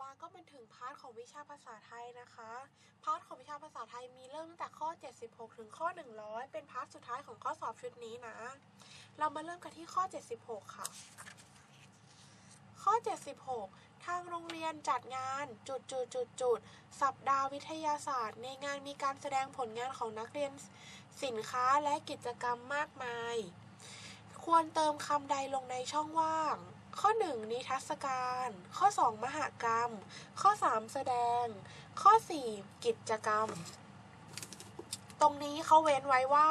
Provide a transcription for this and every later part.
มาก็เป็นถึงพาร์ทของวิชาภาษาไทยนะคะ พาร์ทของวิชาภาษาไทยมีเริ่มตั้งแต่ข้อ 76 ถึงข้อ 100 เป็นพาร์ทสุดท้ายของข้อสอบชุดนี้นะ เรามาเริ่มกันที่ข้อ 76 ค่ะ ข้อ 76 ทางโรงเรียนจัดงานจุดจุดจุดจุดสัปดาห์วิทยาศาสตร์ ในงานมีการแสดงผลงานของนักเรียนสินค้าและกิจกรรมมากมาย ควรเติมคำใดลงในช่องว่าง ข้อ 1 นิทรรศการ ข้อ 2 มหกรรม ข้อ 3 แสดง ข้อ 4 กิจกรรม ตรงนี้เขาเว้นไว้ว่า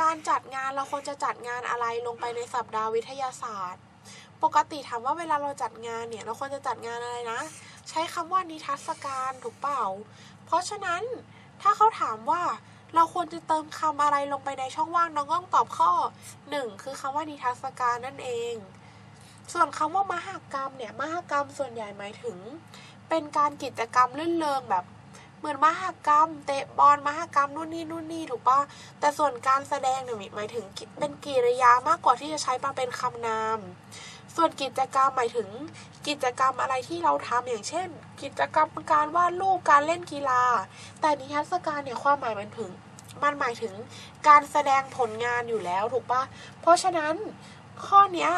การจัดงานเราควรจะจัดงานอะไรลงไปในสัปดาห์วิทยาศาสตร์ ปกติถามว่าเวลาเราจัดงานเนี่ยเราควรจะจัดงานอะไรนะ ใช้คำว่านิทรรศการถูกเปล่า เพราะฉะนั้นถ้าเขาถามว่าเราควรจะเติมคำอะไรลงไปในช่องว่างน้องก้องตอบข้อ 1 คือคำว่านิทรรศการนั่นเอง ส่วนคำว่ามหกรรมเนี่ยมหกรรมส่วนใหญ่หมายถึง เป็นการกิจกรรมลื่นเริงแบบ เหมือนมหกรรม เตะบอลมหกรรมนู่นนี่นู่นนี่ถูกปะแต่ส่วนการแสดงเนี่ยหมายถึงเป็นกิริยามากกว่าที่จะใช้มาเป็นคำนาม ส่วนกิจกรรมหมายถึงกิจกรรมอะไรที่เราทำอย่างเช่น กิจกรรมการวาดรูปการเล่นกีฬา แต่นิทรรศการเนี่ยความหมายมันถึงมันหมายถึงการแสดงผลงานอยู่แล้วถูกปะเพราะฉะนั้นข้อเนี้ย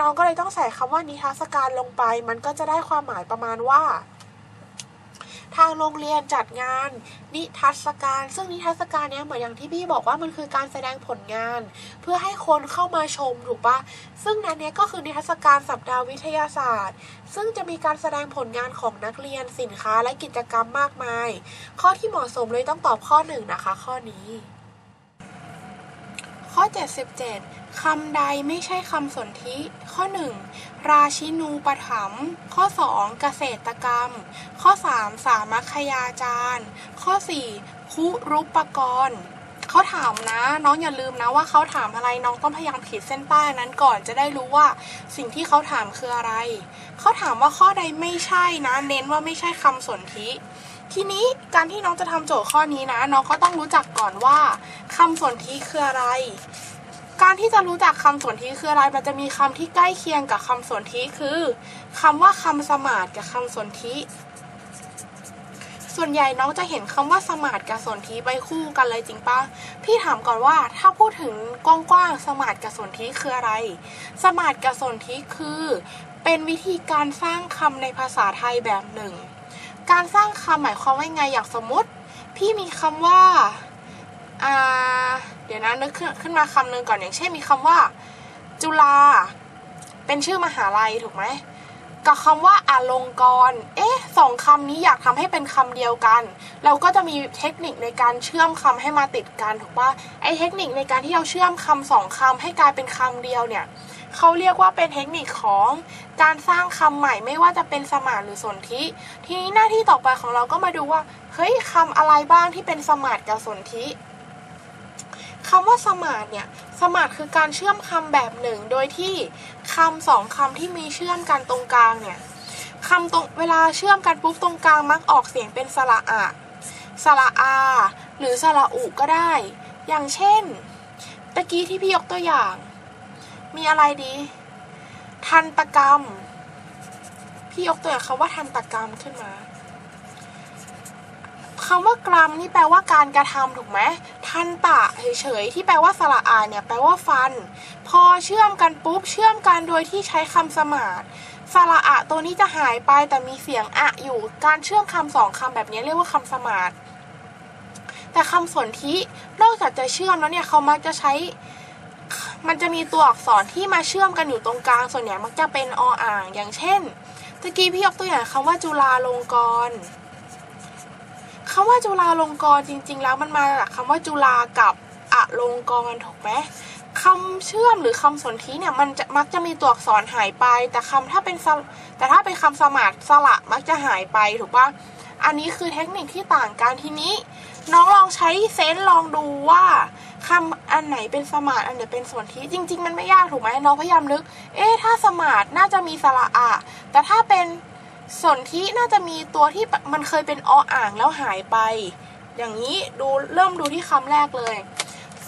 น้องก็เลยต้องใส่คำว่านิทรรศการลงไป มันก็จะได้ความหมายประมาณว่า ทางโรงเรียนจัดงาน นิทรรศการ ซึ่งนิทรรศการเนี้ยเหมือนอย่างที่พี่บอกว่ามันคือการแสดงผลงาน เพื่อให้คนเข้ามาชมถูกปะซึ่งนั้นเนี้ยก็คือนิทรรศการสัปดาห์วิทยาศาสตร์ ซึ่งจะมีการแสดงผลงานของนักเรียนสินค้าและกิจกรรมมากมาย ข้อที่เหมาะสมเลยต้องตอบข้อหนึ่งนะคะ ข้อนี้ ข้อ 77คำใดไม่ใช่คำสนธิ ข้อ 1 ราชินูปถัมข้อ 2 เกษตรกรรม ข้อ 3 สามัคคยาจารย์ ข้อ 4 คุรุปกรณ์เขาถามนะ น้องอย่าลืมนะว่าเขาถามอะไรน้องต้องพยายามขีดเส้นใต้นั้นก่อนจะได้รู้ว่าสิ่งที่เขาถามคืออะไร เขาถามว่าข้อใดไม่ใช่นะ เน้นว่าไม่ใช่คำสนธิ ทีนี้การที่น้องจะทำโจทย์ข้อนี้นะ น้องก็ต้องรู้จักก่อนว่าคำสนธิคืออะไร การที่จะรู้จักคำสนธิคืออะไร มันจะมีคำที่ใกล้เคียงกับคำสนธิคือคำว่าคำสมาดกับคำสนธิส่วนใหญ่น้องจะเห็นคำว่าสมาดกับสนธิไปคู่กันเลยจริงปะพี่ถามก่อนว่าถ้าพูดถึงกว้างๆสมาดกับสนธิคืออะไร สมาดกับสนธิคือ เป็นวิธีการสร้างคำในภาษาไทยแบบหนึ่ง การสร้างคำหมายความว่าไงอย่างสมมติ พี่มีคำว่าอ่าเดี๋ยวนะนึกขึ้นขึ้นมาคำหนึ่งก่อนอย่างเช่นมีคำว่า จุฬาเป็นชื่อมหาลัยถูกไหมกับคำว่าอาลงกร์เอ๊ะสองคำนี้อยากทำให้เป็นคำเดียวกัน เราก็จะมีเทคนิคในการเชื่อมคำให้มาติดกันถูกปะไอเทคนิคในการที่เราเชื่อมคำสองคำให้กลายเป็นคำเดียวเนี่ย เขาเรียกว่าเป็นเทคนิคของการสร้างคำใหม่ไม่ว่าจะเป็นสมานหรือสนธิทีนี้หน้าที่ต่อไปของเราก็มาดูว่าเฮ้ยคำอะไรบ้างที่เป็นสมาดกับสนธิคำว่าสมาดเนี่ยสมาดคือการเชื่อมคำแบบหนึ่ง โดยที่คำสองคำที่มีเชื่อมกันตรงกลางเนี่ยคำตรงเวลาเชื่อมกันปุ๊บตรงกลางมักออกเสียงเป็นสระอะสระอา หรือสระอุก็ได้ อย่างเช่นตะกี้ที่พี่ยกตัวอย่าง มีอะไรดี ทันตกรรม พี่ยกตัวอย่างคำว่าทันตกรรมขึ้นมาคำว่ากรรมนี่แปลว่าการกระทำถูกไหมทันตะเฉยๆที่แปลว่าสระอาเนี่ยแปลว่าฟัน พอเชื่อมกันปุ๊บเชื่อมกันโดยที่ใช้คำสมาดสระอะตัวนี้จะหายไปแต่มีเสียงอะอยู่การเชื่อมคำสองคำแบบนี้เรียกว่าคำสมาดแต่คำสนธินอกจากจะเชื่อมแล้วเนี่ยเขามักจะใช้ มันจะมีตัวอักษรที่มาเชื่อมกันอยู่ตรงกลาง ส่วนใหญ่มักจะเป็นออ่าง อย่างเช่นตะกี้พี่ยกตัวอย่างคำว่าจุฬาลงกรณ์คำว่าจุฬาลงกรณ์จริง ๆ แล้วมันมาจากคำว่าจุฬากับอะลงกรณ์ถูกไหมคำเชื่อมหรือคำสนธิเนี่ยมันจะมักจะมีตัวอักษรหายไป แต่คำถ้าเป็นแต่ถ้าเป็นคำสมาดสระมักจะหายไปถูกปะอันนี้คือเทคนิคที่ต่างกันทีนี้ น้องลองใช้เซนส์ลองดูว่า คำอันไหนเป็นสมาดอันไหนเป็นส่วนธิจริง ๆ มันไม่ยากถูกไหมน้องพยายามนึก เอ๊ะถ้าสมาดน่าจะมีสระอะ แต่ถ้าเป็นส่วนธิน่าจะมีตัวที่มันเคยเป็นออ่างแล้วหายไป อย่างนี้ดูเริ่มดูที่คำแรกเลย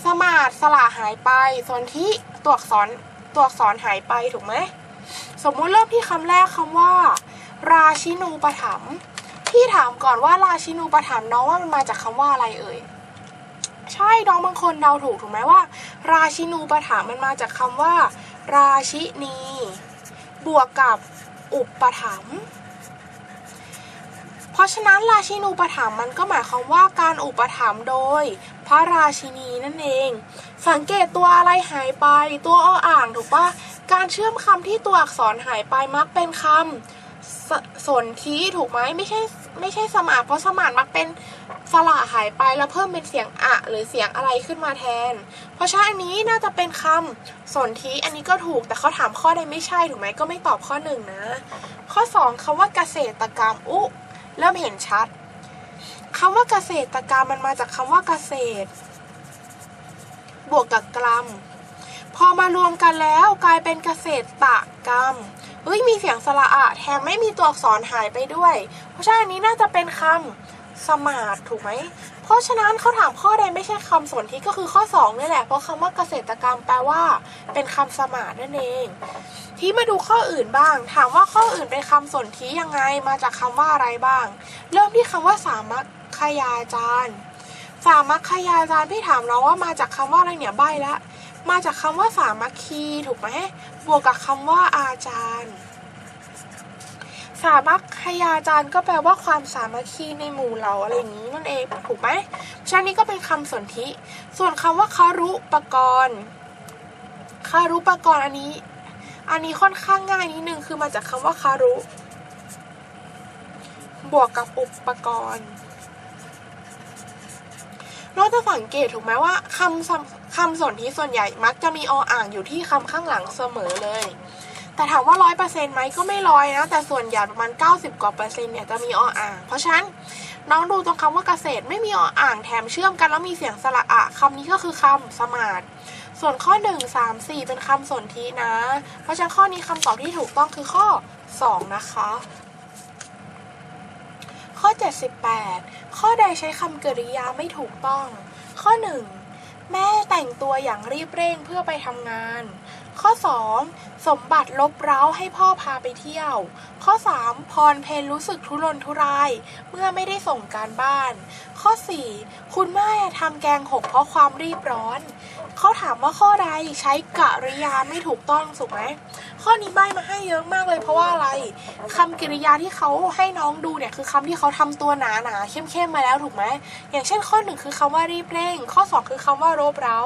สมาดสระหายไป ส่วนธิตัวอักษรตัวอักษรหายไปถูกไหมสมมุติเริ่มที่คำแรกคำว่า ราชินูปถัมพี่ถามก่อนว่าราชินูปถัมน้องว่ามันมาจากคำว่าอะไรเอ่ย ใช่น้องบางคนเดาถูกถูกไหมว่า ราชินูปถัมภ์มันมาจากคำว่า ราชินี บวกกับอุปถัมภ์เพราะฉะนั้นราชินูปถัมภ์มันก็หมายความว่าการอุปถัมภ์โดย พระราชินีนั่นเอง สังเกตตัวอะไรหายไป ตัวออ่างถูกปะการเชื่อมคำที่ตัวอักษรหายไปมักเป็นคำ สสนธิถูกไหมไม่ใช่ไม่ใช่สมาร์ทเพราะสมาร์ทมักเป็นสระหายไปแล้วเพิ่มเป็นเสียงอะ หรือเสียงอะไรขึ้นมาแทน เพราะฉะนั้นอันนี้น่าจะเป็นคำสนธิอันนี้ก็ถูกแต่เขาถามข้อใดไม่ใช่ถูกไหมก็ไม่ตอบข้อหนึ่งนะ ข้อสองคำว่าเกษตรกรรมอุเริ่มเห็นชัดคำว่าเกษตรกรรมมันมาจากคำว่าเกษตร บวกกับกรรมพอมารวมกันแล้วกลายเป็นเกษตรตกรรม เฮ้ยมีเสียงสระอะแถมไม่มีตัวอักษรหายไปด้วย เพราะฉะนั้นนี้น่าจะเป็นคำสมาร์ทถูกไหม เพราะฉะนั้นเขาถามข้อใดไม่ใช่คำสนธิก็คือข้อ2นี่แหละ เพราะคำว่าเกษตรกรรมแปลว่า เป็นคำสมาร์ทนั่นเอง ที่มาดูข้ออื่นบ้าง ถามว่าข้ออื่นเป็นคำสนธิยังไง มาจากคำว่าอะไรบ้าง เริ่มที่คำว่าสามัคคยาจารย์สามัคคยาจารย์พี่ถามเราว่ามาจากคำว่าอะไรเนี่ยใบละ มาจากคำว่าสามัคคีถูกไหมบวกกับคำว่าอาจารย์ สามัคคยาจารย์ก็แปลว่าความสามัคคีในหมู่เราอะไรอย่างนี้นั่นเองถูกไหมฉะนั้นนี้ก็เป็นคำสนธิ ส่วนคำว่าคารุปกรณ์คารุปกรณ์อันนี้ อันนี้ค่อนข้างง่ายนิดนึงคือมาจากคำว่าคารุ บวกกับอุปกรณ์เราจะสังเกตถูกไหมว่าคำสำ คำสนธิส่วนใหญ่มักจะมีออ่างอยู่ที่คำข้างหลังเสมอเลย แต่ถามว่าร้อยเปอร์เซ็นต์ไหมก็ไม่ร้อยนะ แต่ส่วนใหญ่ประมาณ 90 กว่าเปอร์เซ็นต์เนี่ยจะมีออ่าง เพราะฉะนั้นน้องดูตรงคำว่าเกษตรไม่มีออ่างแถมเชื่อมกันแล้วมีเสียงสระอะคำนี้ก็คือคำสมาร์ทส่วนข้อ 1 3 4 เป็นคำสนธินะ เพราะฉะนั้นข้อนี้คำตอบที่ถูกต้องคือข้อ 2 นะคะ ข้อ 78 ข้อใดใช้คำกริยาไม่ถูกต้อง ข้อ 1 แม่แต่งตัวอย่างรีบเร่งเพื่อไปทำงาน ข้อ 2 สมบัติลบเร้าให้พ่อพาไปเที่ยว ข้อ 3 พรเพนรู้สึกทุรนทุราย เมื่อไม่ได้ส่งการบ้าน ข้อ 4 คุณแม่ทำแกงหกเพราะความรีบร้อน เขาถามว่าข้อใดใช้กริยาไม่ถูกต้องถูกไหมข้อนี้ใบมาให้เยอะมากเลยเพราะว่าอะไรคำกริยาที่เขาให้น้องดูเนี่ยคือคำที่เขาทำตัวหนาหนาๆเข้มๆมาแล้วถูกไหมอย่างเช่น ข้อหนึ่งคือคำว่ารีบเร่ง ข้อสองคือคำว่ารบเร้า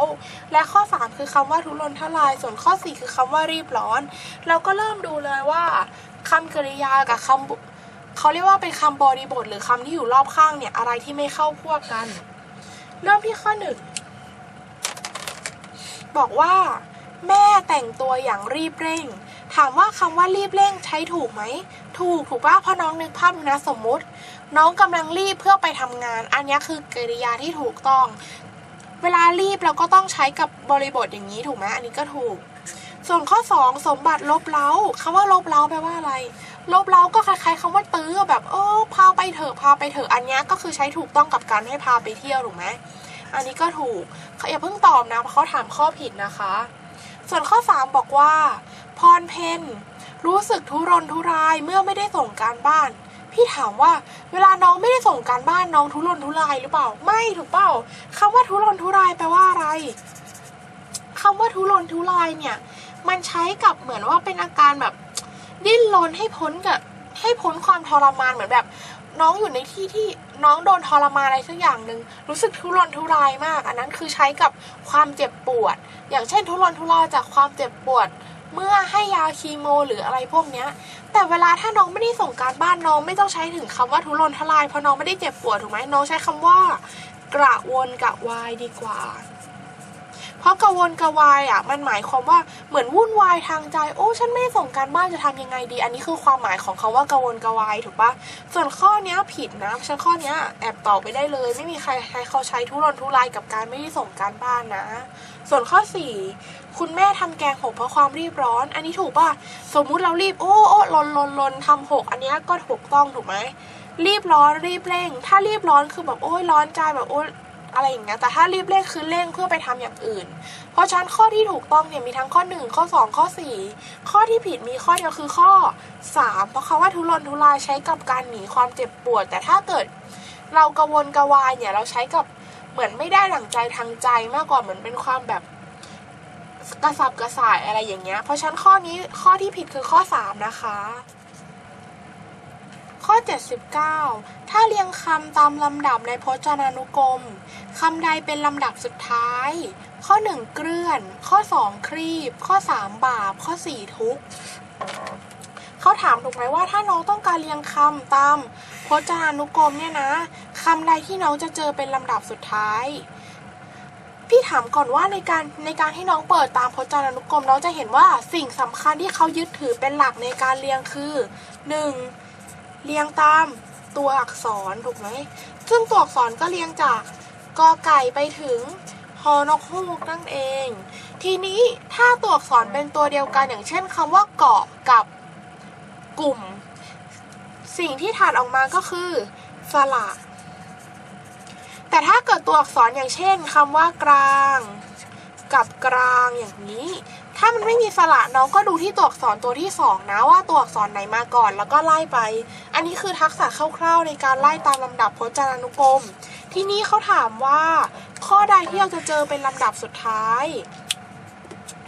และข้อสามคือคำว่าทุรนทุราย ส่วนข้อสี่คือคำว่ารีบร้อน เราก็เริ่มดูเลยว่าคำกริยากับคำบุเขาเรียกว่าเป็นคำบริบทหรือคำที่อยู่รอบข้างเนี่ยอะไรที่ไม่เข้าพวกกัน เริ่มที่ข้อหนึ่ง บอกว่า แม่แต่งตัวอย่างรีบเร่ง ถามว่าคำว่ารีบเร่งใช้ถูกไหม ถูกถูกป่ะเพราะน้องนึกภาพนะสมมุติ น้องกำลังรีบเพื่อไปทำงาน อันนี้คือกริยาที่ถูกต้อง เวลารีบเราก็ต้องใช้กับบริบทอย่างนี้ถูกไหมอันนี้ก็ถูก ส่วนข้อ 2 สมบัติลบเล้าคำว่าลบเล้าแปลว่าอะไรลบเล้าก็คล้ายๆคำว่าตื้อแบบเออพาไปเถอะพาไปเถอะอันนี้ก็คือใช้ถูกต้องกับการให้พาไปเที่ยวถูกไหม อันนี้ก็ถูกอย่าเพิ่งตอบนะเพราะเขาถามข้อผิดนะคะ ส่วนข้อ 3 บอกว่า พรเพนรู้สึกทุรนทุรายเมื่อไม่ได้ส่งการบ้าน พี่ถามว่าเวลาน้องไม่ได้ส่งการบ้านน้องทุรนทุรายหรือเปล่า ไม่ถูกเปล่าคำว่าทุรนทุรายแปลว่าอะไรคำว่าทุรนทุรายเนี่ย มันใช้กับเหมือนว่าเป็นอาการแบบ ดิ้นรนให้พ้นกับให้พ้นความทรมานเหมือนแบบ น้องอยู่ในที่ที่ น้องโดนทรมานอะไรสักอย่างหนึ่งรู้สึกทุรนทุรายมาก อันนั้นคือใช้กับความเจ็บปวด อย่างเช่นทุรนทุรายจากความเจ็บปวด เมื่อให้ยาคีโม หรืออะไรพวกเนี้ย แต่เวลาถ้าน้องไม่ได้ส่งการบ้านน้องไม่ต้องใช้ถึงคำว่าทุรนทุรายเพราะน้องไม่ได้เจ็บปวดถูกไหมน้องใช้คำว่ากระวนกระวายดีกว่า เพราะกระวนกระวายอะมันหมายความว่าเหมือนวุ่นวายทางใจ โอ้ฉันไม่ส่งการบ้านจะทำยังไงดี อันนี้คือความหมายของคาว่ากระวนกระวายถูกปะส่วนข้อเนี้ยผิดนะฉันข้อเนี้ยแอบตอบไปได้เลย ไม่มีใครใครเขาใช้ทุรนทุรายกับการไม่ได้ส่งการบ้านนะ ส่วนข้อ 4 คุณแม่ทำแกงหกเพราะความรีบร้อน อันนี้ถูกป่ะสมมุติเรารีบโอ้โอ้ลนลนลนทำหกอันนี้ก็ถูกต้องถูกไหมรีบร้อนรีบเร่ง ถ้ารีบร้อนคือแบบโอ้ยร้อนใจแบบโอ้ อะไรอย่างเงี้ยแต่ถ้ารีบเร่งคือเร่งเพื่อไปทำอย่างอื่น เพราะฉะนั้นข้อที่ถูกต้องเนี่ยมีทั้งข้อ 1 ข้อ 2 ข้อ 4 ข้อที่ผิดมีข้อเดียวคือข้อ 3 เพราะคำว่าทุรนทุรายใช้กับการหนีความเจ็บปวด แต่ถ้าเกิดเรากระวนกระวายเนี่ยเราใช้กับเหมือนไม่ได้ดั่งใจทางใจมากกว่าเหมือนเป็นความแบบกระสับกระส่ายอะไรอย่างเงี้ย เพราะฉะนั้นข้อนี้ข้อที่ผิดคือข้อ 3 นะคะ ข้อ 79 ถ้าเรียงคำตามลำดับในพจนานุกรมคำใดเป็นลำดับสุดท้าย ข้อ 1 เกลื่อน ข้อ 2 ครีบ ข้อ 3 บาป ข้อ 4 ทุกเขาถามถูกไหมว่าถ้าน้องต้องการเรียงคำตามพจนานุกรมเนี่ยนะคำใดที่น้องจะเจอเป็นลำดับสุดท้าย พี่ถามก่อนว่าในการในการที่น้องเปิดตามพจนานุกรมน้องจะเห็นว่าสิ่งสำคัญที่เขายึดถือเป็นหลักในการเรียงคือ 1. เรียงตามตัวอักษรถูกไหม ซึ่งตัวอักษรก็เรียงจากกอไก่ไปถึงฮอนกฮูกนั่นเอง ทีนี้ถ้าตัวอักษรเป็นตัวเดียวกันอย่างเช่นคำว่าเกาะกับกลุ่ม สิ่งที่ถัดออกมาก็คือสระแต่ถ้าเกิดตัวอักษรอย่างเช่นคำว่ากลาง กับกลางอย่างนี้ ถ้ามันไม่มีสระน้องก็ดูที่ตัวอักษรตัวที่สองนะว่าตัวอักษรไหนมาก่อนแล้วก็ไล่ไป อันนี้คือทักษะคร่าวๆในการไล่ตามลำดับพจนานุกรม ทีนี้เขาถามว่า ข้อใดที่เราจะเจอเป็นลำดับสุดท้าย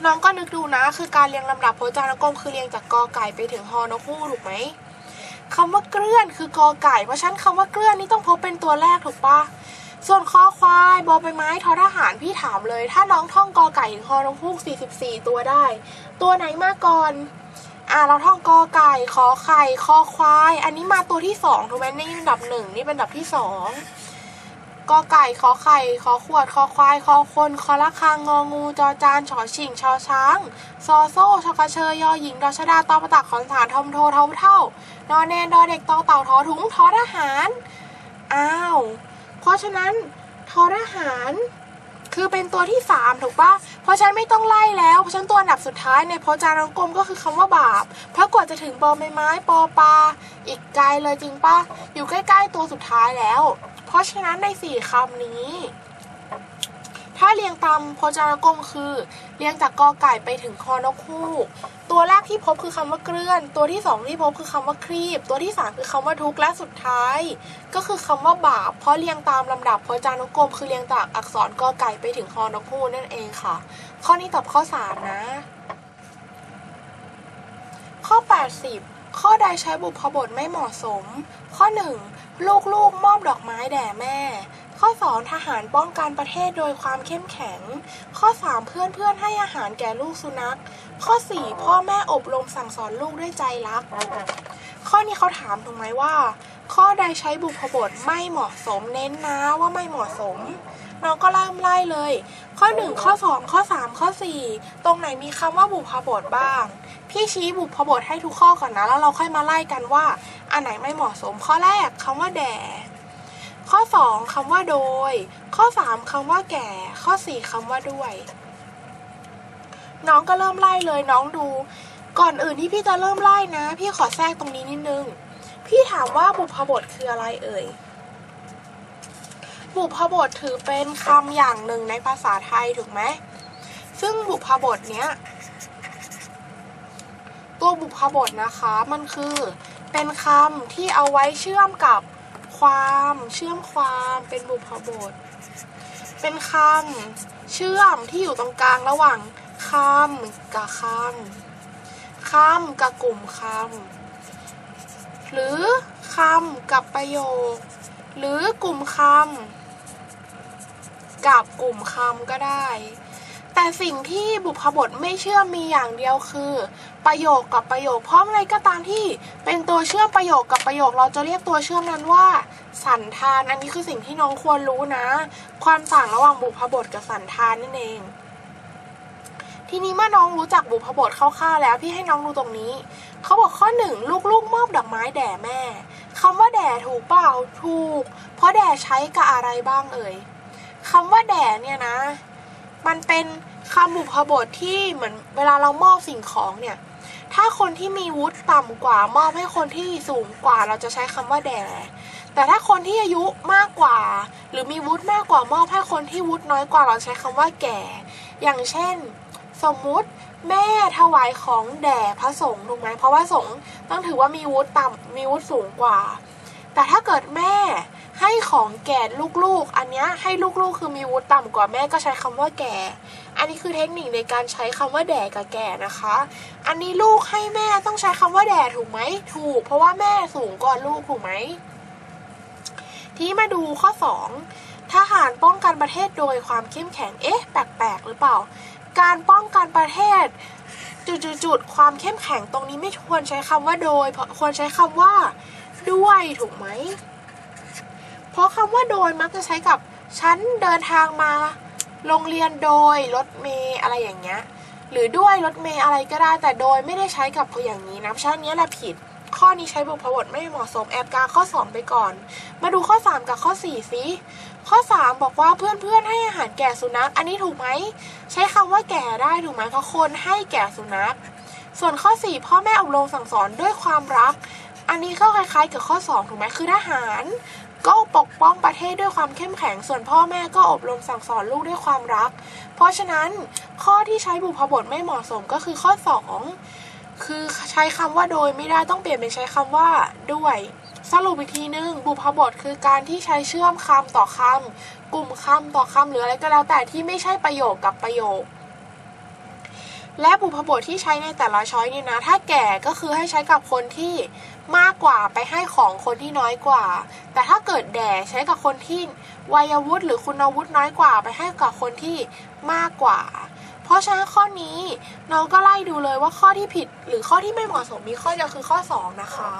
น้องก็นึกดูนะ คือการเรียงลำดับพจนานุกรมคือเรียงจากกอไก่ไปถึงฮอนกฮูกถูกไหมคำว่าเกลื่อนคือกอไก่ เพราะฉะนั้นคำว่าเกลื่อนนี่ต้องพบเป็นตัวแรกถูกปะ ส่วนคอควายบอใบไม้ทอทหารพี่ถามเลย ถ้าน้องท่องกอไก่ถึงฮอนกฮูก44 ตัวได้ ตัวไหนมาก่อนอ่าเราท่องกอไก่ขอไข่คอควาย อันนี้มาตัวที่สองถูกไหมนี่เป็นดับหนึ่งนี่เป็นดับที่สองกอไก่ขอไข่ขอขวดคอควายคอคนคอละคางงองูจอจานฉอชิงชอช้างซอโซ่ชอกระเชยยอหญิงดอชดาตอประตักขอนสารทอมโทเทาเท่านอแนนดอเด็กตอเต่าทอถุงทอทหารอ้าว เพราะฉะนั้นทอทหาร คือเป็นตัวที่ 3 ถูกปะเพราะฉันไม่ต้องไล่แล้วเพราะฉันตัวอันดับสุดท้ายในพจานุกรมก็คือคำว่าบาปเพราะกว่าจะถึงปอไม้ไม้ปอปลาอีกไกลเลยจริงปะอยู่ใกล้ ๆ ตัวสุดท้ายแล้ว เพราะฉะนั้นในสี่คำนี้ ถ้าเรียงตามพจนานุกรมคือ เรียงจากกอไก่ไปถึงคอนกฮูกตัวแรกที่พบคือคำว่าเกลื่อน ตัวที่สองที่พบคือคำว่าครีบ ตัวที่สามคือคำว่าทุกข์และสุดท้าย ก็คือคำว่าบาป เพราะเรียงตามลำดับพจานุกรม คือเรียงจากอักษรกอไก่ไปถึงฮอนกฮูกนั่นเองค่ะ ข้อนี้ตอบข้อ3นะ ข้อ 80 ข้อใดใช้บุพบทไม่เหมาะสม ข้อ 1 ลูกๆมอบดอกไม้แด่แม่ ข้อ 2 ทหารป้องกันประเทศโดยความเข้มแข็ง ข้อ 3 เพื่อนเพื่อนๆให้อาหารแก่ลูกสุนัข ข้อ 4 พ่อแม่อบรมสั่งสอนลูกด้วยใจรัก ข้อนี้เขาถามถูกไหมว่า ข้อใดใช้บุพบทไม่เหมาะสมเน้นนะว่าไม่เหมาะสมน้องก็เริ่มไล่เลย ข้อ 1 ข้อ 2 ข้อ 3 ข้อ 4 ตรงไหนมีคำว่าบุพบทบ้าง พี่ชี้บุพบทให้ทุกข้อก่อนนะ แล้วเราค่อยมาไล่กันว่า อันไหนไม่เหมาะสมข้อแรกคำว่าแด่ ข้อ 2คำว่าโดย ข้อ 3คำว่าแก่ ข้อ 4คำว่าด้วย น้องก็เริ่มไล่เลยน้องดู ก่อนอื่นที่พี่จะเริ่มไล่นะ พี่ขอแทรกตรงนี้นิดนึง พี่ถามว่าบุพบทคืออะไรเอ่ย บุพบทถือเป็นคำอย่างหนึ่งในภาษาไทยถูกไหม ซึ่งบุพบทเนี้ย ตัวบุพบทนะคะมันคือเป็นคำที่เอาไว้เชื่อมกับ ความเชื่อมความเป็นบุพบท เป็นคำเชื่อมที่อยู่ตรงกลางระหว่างคำกับคำคำกับกลุ่มคำหรือคำกับประโยค หรือกลุ่มคำกับกลุ่มคำก็ได้ แต่สิ่งที่บุพบทไม่เชื่อมมีอย่างเดียวคือ ประโยคกับประโยค เพราะอะไรก็ตามที่เป็นตัวเชื่อมประโยคกับประโยค เราจะเรียกตัวเชื่อมนั้นว่า สันธาน อันนี้คือสิ่งที่น้องควรรู้นะ ความต่างระหว่างบุพบทกับสันธานนั่นเอง ทีนี้เมื่อน้องรู้จักบุพบทคร่าวๆแล้วพี่ให้น้องดูตรงนี้เขาบอกข้อหนึ่งลูกๆมอบดอกไม้แด่แม่คำว่าแด่ถูกเปล่าถูก เพราะแด่ใช้กับอะไรบ้างเอ่ยคำว่าแด่เนี่ยนะ มันเป็นคำบุพบทที่เหมือนเวลาเรามอบสิ่งของเนี่ย ถ้าคนที่มีวุฒิต่ำกว่ามอบให้คนที่สูงกว่าเราจะใช้คำว่าแด่แต่ถ้าคนที่อายุมากกว่า หรือมีวุฒิมากกว่ามอบให้คนที่วุฒิน้อยกว่าเราใช้คำว่าแก่ อย่างเช่น สมมุติแม่ถวายของแด่พระสงฆ์ถูกไหมเพราะว่าสงฆ์ต้องถือว่ามีวุฒิต่ำมีวุฒิสูงกว่า แต่ถ้าเกิดแม่ ให้ของแก่ลูกๆ อันเนี้ยให้ลูกๆ คือมีวุฒิต่ำกว่าแม่ก็ใช้คำว่าแก่ อันนี้คือเทคนิคในการใช้คำว่าแด่กับแก่นะคะ อันนี้ลูกให้แม่ต้องใช้คำว่าแด่ถูกไหมถูก เพราะว่าแม่สูงกว่าลูกถูกไหมทีนี้มาดูข้อ 2 ทหารป้องกันประเทศโดยความเข้มแข็งเอ๊ะแปลกๆหรือเปล่า การป้องกันประเทศจุดๆๆความเข้มแข็งตรงนี้ไม่ควรใช้คำว่าโดย เพราะควรใช้คำว่าด้วยถูกไหม เพราะคำว่าโดยมักจะใช้กับฉันเดินทางมาโรงเรียนโดยรถเมย์อะไรอย่างเงี้ย หรือด้วยรถเมย์อะไรก็ได้แต่โดยไม่ได้ใช้กับอย่างนี้นะเพราะฉะนั้นเนี้ยแหละผิด ข้อนี้ใช้บุพบทไม่เหมาะสมแอบกาข้อ 2 ไปก่อน มาดูข้อ 3 กับข้อ 4สิข้อ 3 บอกว่าเพื่อนๆให้อาหารแก่สุนัขอันนี้ถูกไหมใช้คำว่าแก่ได้ถูกไหมเพราะคนให้แก่สุนัข ส่วนข้อ 4 พ่อแม่อบรมสั่งสอนด้วยความรัก อันนี้ก็คล้ายๆกับข้อ 2 ถูกไหมคือทหาร ก็ปกป้องประเทศด้วยความเข้มแข็ง ส่วนพ่อแม่ก็อบรมสั่งสอนลูกด้วยความรัก เพราะฉะนั้นข้อที่ใช้บุพบทไม่เหมาะสมก็คือข้อ 2 คือใช้คำว่าโดยไม่ได้ต้องเปลี่ยนเป็นใช้คำว่าด้วยสรุปอีกทีนึงบุพบทคือการที่ใช้เชื่อมคำต่อคำกลุ่มคำต่อคำหรืออะไรก็แล้วแต่ที่ไม่ใช่ประโยคกับประโยค และบุพบทที่ใช้ในแต่ละช้อยนี่นะ ถ้าแก่ก็คือให้ใช้กับคนที่ มากกว่าไปให้ของคนที่น้อยกว่า แต่ถ้าเกิดแด่ใช้กับคนที่วัยวุฒิหรือคุณวุฒิน้อยกว่า ไปให้กับคนที่มากกว่า เพราะฉะนั้นข้อนี้น้องก็ไล่ดูเลยว่าข้อที่ผิดหรือข้อที่ไม่เหมาะสมมีข้อเดียวคือข้อ 2 นะคะ